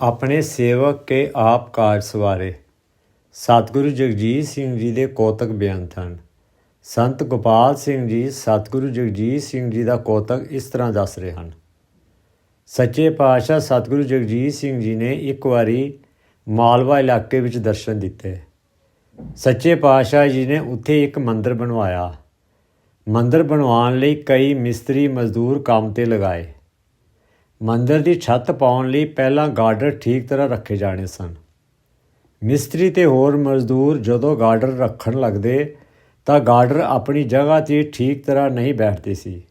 ਆਪਣੇ ਸੇਵਕ ਕੇ ਆਪ ਕਾਜ ਸਵਾਰੇ। ਸਤਿਗੁਰੂ ਜਗਜੀਤ ਸਿੰਘ ਜੀ ਦੇ ਕੋਤਕ ਬਿਆਨ ਹਨ ਸੰਤ ਗੋਪਾਲ ਸਿੰਘ ਜੀ ਸਤਿਗੁਰੂ ਜਗਜੀਤ ਸਿੰਘ ਜੀ ਦਾ ਕੋਤਕ ਇਸ ਤਰ੍ਹਾਂ ਦੱਸ ਰਹੇ ਹਨ। ਸੱਚੇ ਪਾਤਸ਼ਾਹ ਸਤਿਗੁਰੂ ਜਗਜੀਤ ਸਿੰਘ ਜੀ ਨੇ ਇੱਕ ਵਾਰੀ ਮਾਲਵਾ ਇਲਾਕੇ ਵਿੱਚ ਦਰਸ਼ਨ ਦਿੱਤੇ। ਸੱਚੇ ਪਾਤਸ਼ਾਹ ਜੀ ਨੇ ਉੱਥੇ ਇੱਕ ਮੰਦਿਰ ਬਣਵਾਇਆ। ਮੰਦਿਰ ਬਣਵਾਉਣ ਲਈ ਕਈ ਮਿਸਤਰੀ ਮਜ਼ਦੂਰ ਕੰਮ ਤੇ ਲਗਾਏ। ਮੰਦਰ ਦੀ ਛੱਤ ਪਾਉਣ ਲਈ ਪਹਿਲਾਂ ਗਾਰਡਰ ਠੀਕ ਤਰ੍ਹਾਂ ਰੱਖੇ ਜਾਣੇ ਸਨ। ਮਿਸਤਰੀ ਤੇ ਹੋਰ ਮਜ਼ਦੂਰ ਜਦੋਂ ਗਾਰਡਰ ਰੱਖਣ ਲੱਗਦੇ, ਤਾਂ ਗਾਰਡਰ ਆਪਣੀ ਜਗ੍ਹਾ ਤੇ ਠੀਕ ਤਰ੍ਹਾਂ ਨਹੀਂ ਬੈਠਦੇ ਸੀ।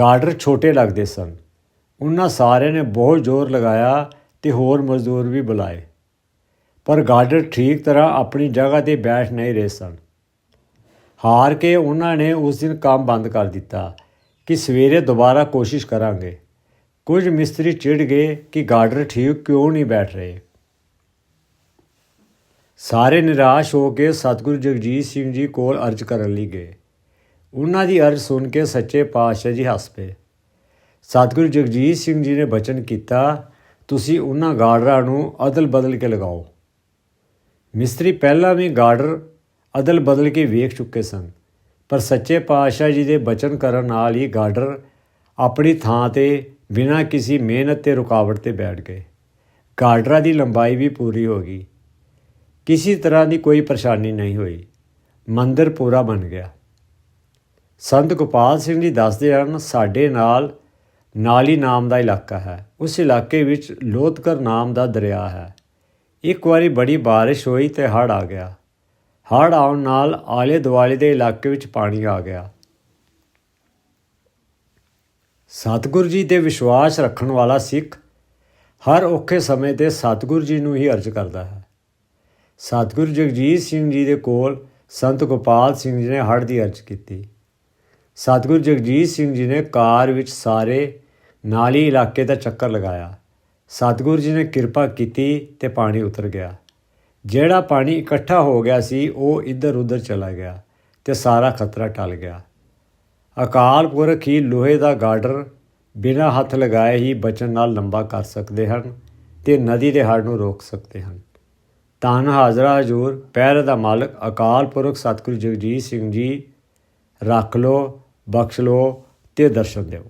ਗਾਰਡਰ ਛੋਟੇ ਲੱਗਦੇ ਸਨ। ਉਹਨਾਂ ਸਾਰਿਆਂ ਨੇ ਬਹੁਤ ਜ਼ੋਰ ਲਗਾਇਆ ਤੇ ਹੋਰ ਮਜ਼ਦੂਰ ਵੀ ਬੁਲਾਏ। ਪਰ ਗਾਰਡਰ ਠੀਕ ਤਰ੍ਹਾਂ ਆਪਣੀ ਜਗ੍ਹਾ ਤੇ ਬੈਠ ਨਹੀਂ ਰਹੇ ਸਨ। ਹਾਰ ਕੇ ਉਹਨਾਂ ਨੇ ਉਸ ਦਿਨ ਕੰਮ ਬੰਦ ਕਰ ਦਿੱਤਾ ਕਿ ਸਵੇਰੇ ਦੁਬਾਰਾ ਕੋਸ਼ਿਸ਼ ਕਰਾਂਗੇ। ਕੁਝ ਮਿਸਤਰੀ ਚਿੜ ਗਏ ਕਿ ਗਾਰਡਰ ਠੀਕ ਕਿਉਂ ਨਹੀਂ ਬੈਠ ਰਹੇ। ਸਾਰੇ ਨਿਰਾਸ਼ ਹੋ ਕੇ ਸਤਿਗੁਰੂ ਜਗਜੀਤ ਸਿੰਘ ਜੀ ਕੋਲ ਅਰਜ਼ ਕਰਨ ਲਈ ਗਏ। ਉਹਨਾਂ ਦੀ ਅਰਜ਼ ਸੁਣ ਕੇ ਸੱਚੇ ਪਾਤਸ਼ਾਹ ਜੀ ਹੱਸ ਪਏ। ਸਤਿਗੁਰੂ ਜਗਜੀਤ ਸਿੰਘ ਜੀ ਨੇ ਬਚਨ ਕੀਤਾ, ਤੁਸੀਂ ਉਹਨਾਂ ਗਾਰਡਰਾਂ ਨੂੰ ਅਦਲ ਬਦਲ ਕੇ ਲਗਾਓ। ਮਿਸਤਰੀ ਪਹਿਲਾਂ ਵੀ ਗਾਰਡਰ ਅਦਲ ਬਦਲ ਕੇ ਵੇਖ ਚੁੱਕੇ ਸਨ, ਪਰ ਸੱਚੇ ਪਾਤਸ਼ਾਹ ਜੀ ਦੇ ਬਚਨ ਕਰਨ ਨਾਲ ਹੀ ਗਾਰਡਰ ਆਪਣੀ ਥਾਂ ਤੇ ਬਿਨਾਂ ਕਿਸੇ ਮਿਹਨਤ ਤੇ ਰੁਕਾਵਟ ਤੇ ਬੈਠ ਗਏ। ਗਾਰਡਰਾਂ ਦੀ ਲੰਬਾਈ ਵੀ ਪੂਰੀ ਹੋ ਗਈ। ਕਿਸੇ ਤਰ੍ਹਾਂ ਦੀ ਕੋਈ ਪਰੇਸ਼ਾਨੀ ਨਹੀਂ ਹੋਈ। ਮੰਦਿਰ ਪੂਰਾ ਬਣ ਗਿਆ। ਸੰਤ ਗੋਪਾਲ ਸਿੰਘ ਜੀ ਦੱਸਦੇ ਹਨ, ਸਾਡੇ ਨਾਲ ਨਾਲੀ ਨਾਮ ਦਾ ਇਲਾਕਾ ਹੈ। ਉਸ ਇਲਾਕੇ ਵਿੱਚ ਲੋਤਕਰ ਨਾਮ ਦਾ ਦਰਿਆ ਹੈ। ਇੱਕ ਵਾਰੀ ਬੜੀ ਬਾਰਿਸ਼ ਹੋਈ ਤੇ ਹੜ੍ਹ ਆ ਗਿਆ। ਹੜ੍ਹ ਆਉਣ ਨਾਲ ਆਲੇ ਦੁਆਲੇ ਦੇ ਇਲਾਕੇ ਵਿੱਚ ਪਾਣੀ ਆ ਗਿਆ। ਸਤਿਗੁਰੂ ਜੀ ਤੇ ਵਿਸ਼ਵਾਸ ਰੱਖਣ ਵਾਲਾ ਸਿੱਖ ਹਰ ਔਖੇ ਸਮੇਂ ਤੇ ਸਤਿਗੁਰੂ ਜੀ ਨੂੰ ਹੀ ਅਰਜ਼ ਕਰਦਾ ਹੈ। ਸਤਿਗੁਰੂ ਜਗਜੀਤ ਸਿੰਘ ਜੀ ਦੇ ਕੋਲ ਸੰਤ ਗੋਪਾਲ ਸਿੰਘ ਜੀ ਨੇ ਹੜ੍ਹ ਦੀ ਅਰਜ਼ ਕੀਤੀ। ਸਤਿਗੁਰੂ ਜਗਜੀਤ ਸਿੰਘ ਜੀ ਨੇ ਕਾਰ ਵਿੱਚ ਸਾਰੇ ਨਾਲੀ ਇਲਾਕੇ ਦਾ ਚੱਕਰ ਲਗਾਇਆ। ਸਤਿਗੁਰੂ ਜੀ ਨੇ ਕਿਰਪਾ ਕੀਤੀ ਤੇ ਪਾਣੀ ਉਤਰ ਗਿਆ। ਜਿਹੜਾ ਪਾਣੀ ਇਕੱਠਾ ਹੋ ਗਿਆ ਸੀ, ਉਹ ਇੱਧਰ ਉੱਧਰ ਚਲਾ ਗਿਆ ਤੇ ਸਾਰਾ ਖਤਰਾ ਟਲ ਗਿਆ। ਅਕਾਲ ਪੁਰਖ ਹੀ ਲੋਹੇ ਦਾ ਗਾਰਡਰ ਬਿਨਾਂ ਹੱਥ ਲਗਾਏ ਹੀ ਬਚਨ ਨਾਲ ਲੰਬਾ ਕਰ ਸਕਦੇ ਹਨ ਤੇ ਨਦੀ ਦੇ ਹੜ੍ਹ ਨੂੰ ਰੋਕ ਸਕਦੇ ਹਨ। ਧੰਨ ਹਾਜ਼ਰਾ ਹਜੂਰ, ਪਹਿਰ ਦਾ ਮਾਲਕ, ਅਕਾਲ ਪੁਰਖ ਸਤਿਗੁਰੂ ਜਗਜੀਤ ਸਿੰਘ ਜੀ, ਰੱਖ ਲੋ ਬਖਸ਼ ਲੋ ਤੇ ਦਰਸ਼ਨ ਦਿਓ।